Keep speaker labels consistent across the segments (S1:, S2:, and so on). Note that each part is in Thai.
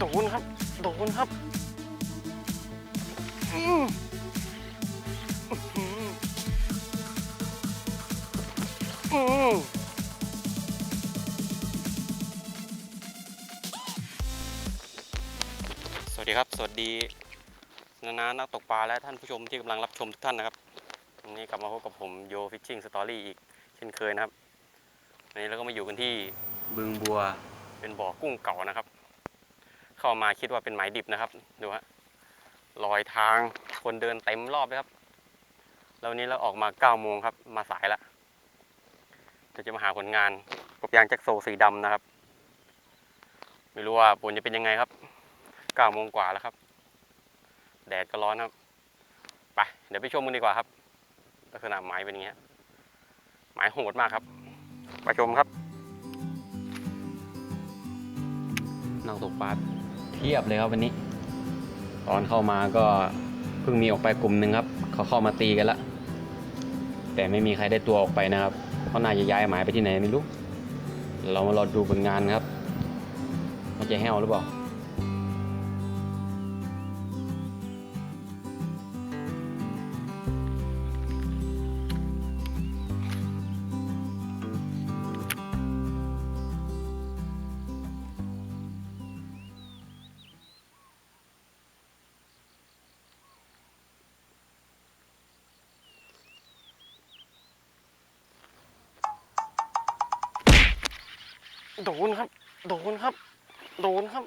S1: โดนครับ โดนครับอืมอื้อหืออืมสวัสดีครับ สวัสดีนานานักตกปลาและท่านผู้ชมที่กำลังรับชมทุกท่านนะครับวันนี้กลับมาพบกับผมโยฟิชชิ่งสตอรี่อีก เช่นเคยนะครับวันนี้เราก็มาอยู่กันที่บึงบัวเป็นบ่อกุ้งเก่านะครับ เข้ามาคิดว่าเป็นหมายดิบนะครับ ดูฮะรอยทางคนเดินเต็มรอบเลยครับ แล้วนี้เราออกมา9ก้าโมงครับ มาสายละเดี๋ยวจะมาหาผลงานกบยางแจ็คโซสีดำนะครับ ไม่รู้ว่าผลจะเป็นยังไงครับ9ก้าโมงกว่าแล้วครับ แดดก็ร้อนครับ ไป เดี๋ยวไปชมกันดีกว่าครับ ลักษณะไม้เป็นอย่างนี้ฮะไม้โหดมากครับ ไปชมครับนักตกปลา เทียบเลยครับวันนี้ ตอนเข้ามาก็เพิ่งมีออกไปกลุ่มหนึ่งครับเขาเข้ามาตีกันละแต่ไม่มีใครได้ตัวออกไปนะครับเขาน่าจะย้ายหมายไปที่ไหนไม่รู้ เรามารอดูผลงานครับ มันจะแห้วหรือเปล่า โดนครับ โดนครับ โดนครับ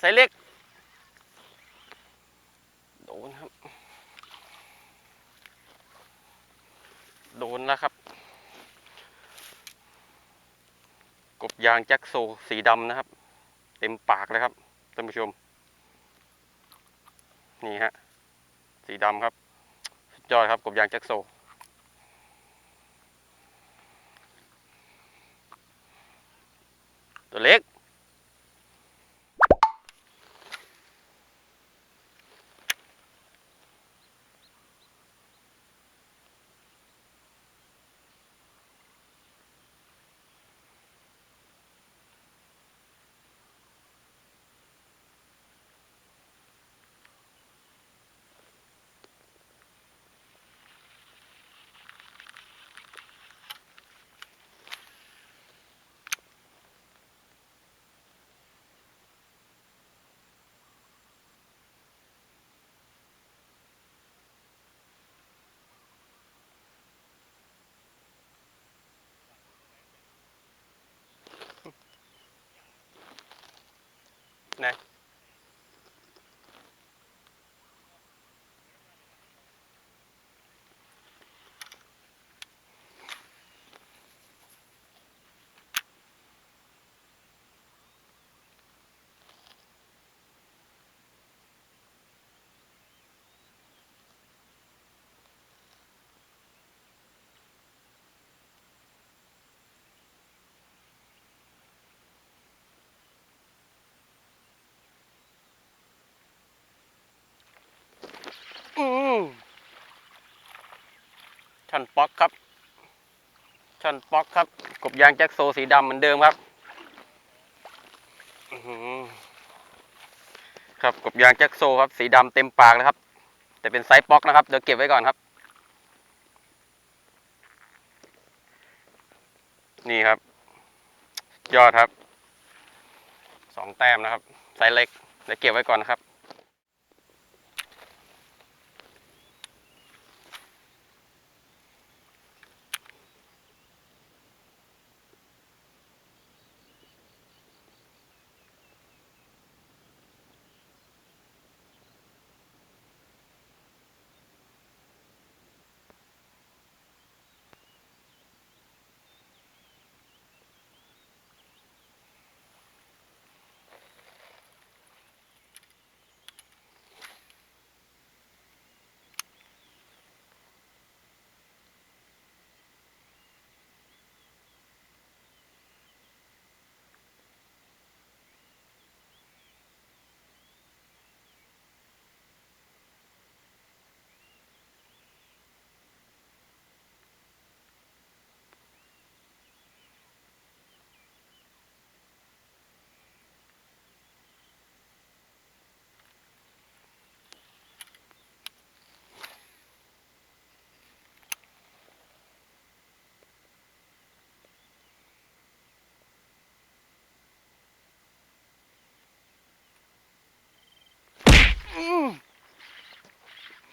S1: ใส่เล็ก โดนครับ โดนแล้วครับ กบยางแจ็คโซสีดำนะครับ เต็มปากเลยครับท่านผู้ชม นี่ฮะ สีดำครับ ยอดครับกบยางแจ็คโซ ตัวเล็ก ไหนอืม ชันป๊อกครับชันป๊อกครับ กบยางแจ็คโซสีดำเหมือนเดิมครับครับกบยางแจ็คโซครับ สีดำเต็มปากเลยครับ แต่เป็นไซส์ป๊อกนะครับ เดี๋ยวเก็บไว้ก่อนครับ นี่ครับ ยอดครับสองแต้มนะครับ ไซส์เล็ก เดี๋ยวเก็บไว้ก่อนนะครับ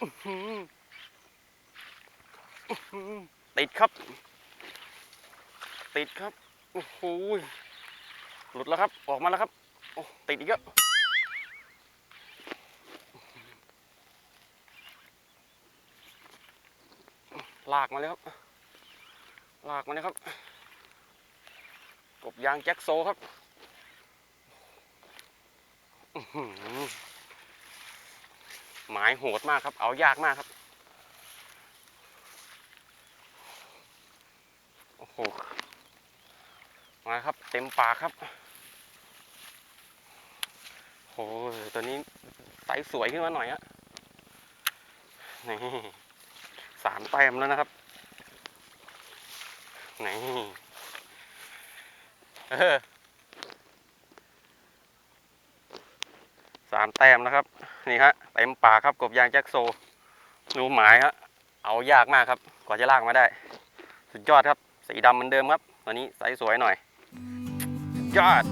S1: ติดครับ ติดครับ โอ้โหหลุดแล้วครับ ออกมาแล้วครับ โอ้ ติดอีกแล้วลากมาเลยครับ ลากมาเลยครับ กบยางแจ็คโซครับอื หมายโหดมากครับ เอายากมากครับ โอ้โห มาครับ เต็มปากครับ โอ้ตัวนี้ไซส์สวยขึ้นมาหน่อยอะนี่สามแต้มแล้วนะครับนี่สามแต้มนะครับ นี่ฮะเต็มป่าครับกบยางแจ็คโซดูหมายฮะเอายากมากครับกว่าจะลากมาได้ สุดยอดครับ สีดำเหมือนเดิมครับ ตัวนี้ไซส์สวยหน่อยยอด